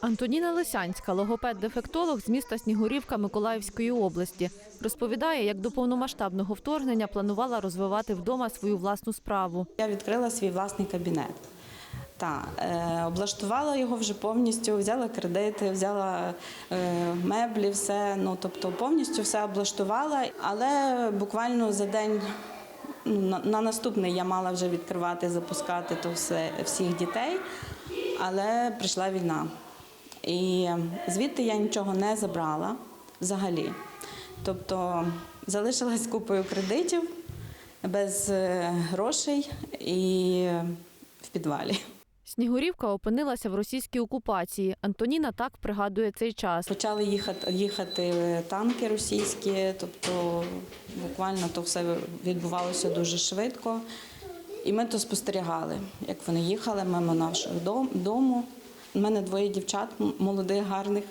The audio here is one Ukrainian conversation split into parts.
Антоніна Лисянська, логопед-дефектолог з міста Снігурівка Миколаївської області, розповідає, як до повномасштабного вторгнення планувала розвивати вдома свою власну справу. Я відкрила свій власний кабінет. Та, е, облаштувала його вже повністю, взяла кредити, взяла е, меблі, все. Ну, тобто повністю все облаштувала, але буквально за день. ну, На, на наступний я мала вже відкривати, запускати то все, всіх дітей, але прийшла війна. І звідти я нічого не забрала взагалі. Тобто залишилась купою кредитів, без е, грошей і в підвалі. Снігурівка опинилася в російській окупації. Антоніна так пригадує цей час. Почали їхати, їхати танки російські, тобто буквально то все відбувалося дуже швидко. І ми то спостерігали, як вони їхали мимо нашого дом- дому. У мене двоє дівчат молодих, гарних.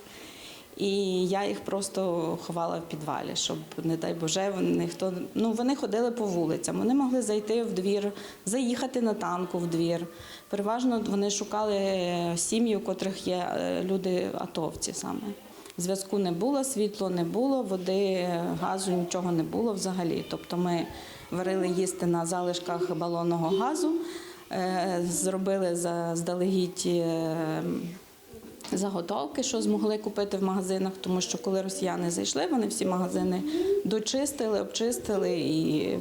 І я їх просто ховала в підвалі, щоб, не дай Боже, ніхто. Ну, вони ходили по вулицям. Вони могли зайти в двір, заїхати на танку в двір. Переважно вони шукали сім'ї, у котрих є е, люди атовці саме. Зв'язку не було, світло не було, води, газу, нічого не було взагалі. Тобто ми варили їсти на залишках балонного газу, е, зробили заздалегідь. е, заготовки, що змогли купити в магазинах, тому що коли росіяни зайшли, вони всі магазини дочистили, обчистили і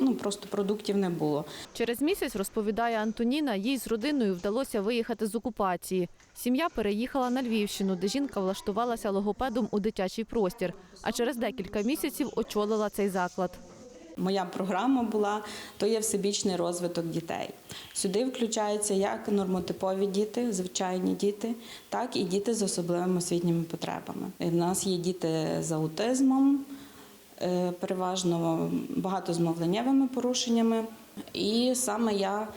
ну, просто продуктів не було. Через місяць, розповідає Антоніна, їй з родиною вдалося виїхати з окупації. Сім'я переїхала на Львівщину, де жінка влаштувалася логопедом у дитячий простір, а через декілька місяців очолила цей заклад. Моя програма була то є всебічний розвиток дітей. Сюди включаються як нормотипові діти, звичайні діти, так і діти з особливими освітніми потребами. У нас є діти з аутизмом, е, переважно багато з порушеннями. І саме я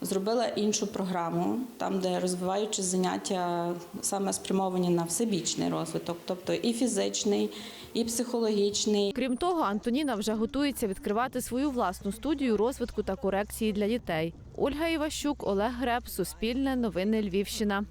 зробила іншу програму, там, де розвиваючи заняття саме спрямовані на всебічний розвиток, тобто і фізичний, і психологічний, Крім того, Антоніна вже готується відкривати свою власну студію розвитку та корекції для дітей. Ольга Іващук, Олег Греб, Суспільне, Новини Львівщина.